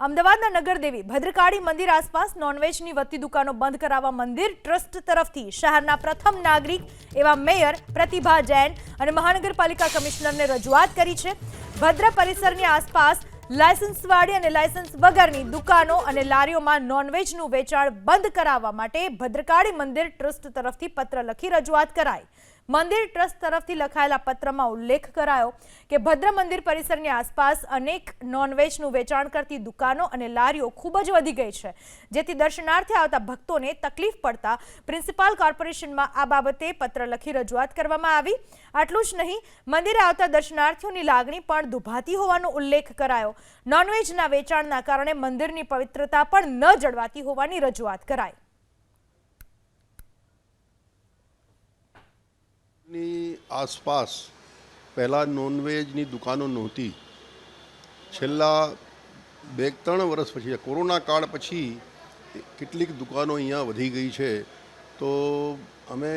અમદાવાદના નગરદેવી ભદ્રકાળી મંદિર આસપાસ નોનવેજની વધતી દુકાનો બંધ કરાવવા મંદિર ટ્રસ્ટ તરફથી શહેરના પ્રથમ નાગરિક એવા મેયર પ્રતિભા જૈન અને મહાનગરપાલિકા કમિશનરને રજૂઆત કરી છે. ભદ્ર પરિસરની આસપાસ લાયસન્સવાળી અને લાયસન્સ વગરની દુકાનો અને લારીઓમાં નોનવેજનું વેચાણ બંધ કરાવવા માટે ભદ્રકાળી મંદિર ટ્રસ્ટ તરફથી પત્ર લખી રજૂઆત કરાઈ. મંદિર ટ્રસ્ટ તરફથી લખાયેલા પત્રમાં ઉલ્લેખ કરાયો કે ભદ્ર મંદિર પરિસરની આસપાસ અનેક નોનવેજનું વેચાણ કરતી દુકાનો અને લારીઓ ખૂબ જ વધી ગઈ છે, જેથી દર્શનાર્થે આવતા ભક્તોને તકલીફ પડતા પ્રિન્સિપાલ કોર્પોરેશનમાં આ બાબતે પત્ર લખી રજૂઆત કરવામાં આવી. આટલું જ નહીં, મંદિરે આવતા દર્શનાર્થીઓની લાગણી પણ દુભાતી હોવાનો ઉલ્લેખ કરાયો. નોનવેજના વેચાણના કારણે મંદિરની પવિત્રતા પણ ન જળવાતી હોવાની રજૂઆત કરાઈ ની આસપાસ પહેલાં નોનવેજની દુકાનો નહોતી. છેલ્લા બે ત્રણ વર્ષ પછી, કોરોના કાળ પછી કેટલીક દુકાનો અહીંયા વધી ગઈ છે. તો અમે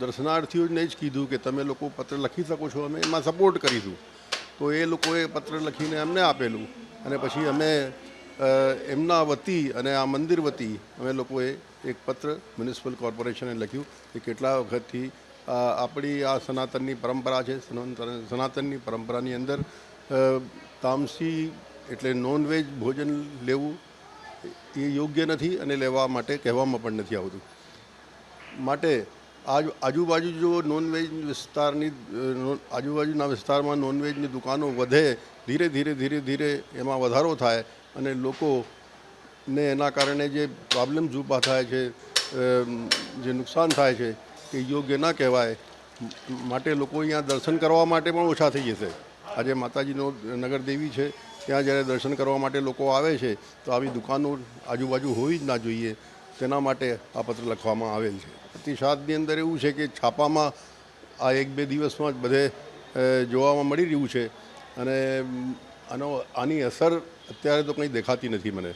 દર્શનાર્થીઓને જ કીધું કે તમે લોકો પત્ર લખી શકો છો, અમે એમાં સપોર્ટ કરીશું. તો એ લોકોએ પત્ર લખીને અમને આપેલું અને પછી અમે એમના વતી અને આ મંદિર વતી અમે લોકોએ એક પત્ર મ્યુનિસિપલ કોર્પોરેશને લખ્યું કે કેટલા વખતથી આપણી આ સનાતનની પરંપરા છે. સનાતન, સનાતનની પરંપરાની અંદર તામસી એટલે નોનવેજ ભોજન લેવું એ યોગ્ય નથી અને લેવા માટે કહેવામાં પણ નથી આવતું. માટે આજ, આજુબાજુ જો નોનવેજ વિસ્તારની આજુબાજુના વિસ્તારમાં નોનવેજની દુકાનો વધે, ધીરે ધીરે ધીરે ધીરે એમાં વધારો થાય અને લોકોને એના કારણે જે પ્રોબ્લેમ્સ ઊભા થાય છે જે નુકસાન થાય છે એ યોગ્ય ના કહેવાય. માટે લોકો અહીંયા દર્શન કરવા માટે પણ ઓછા થઈ જશે. આજે માતાજીનો નગર દેવી છે, ત્યાં જ્યારે દર્શન કરવા માટે લોકો આવે છે, તો આવી દુકાનો આજુબાજુ હોવી જ ના જોઈએ. તેના માટે આ પત્ર લખવામાં આવેલ છે. પ્રતિસાદની અંદર એવું છે કે છાપામાં આ એક બે દિવસમાં જ બધે જોવામાં મળી રહ્યું છે. અને આનો, આની અસર અત્યારે તો કંઈ દેખાતી નથી મને.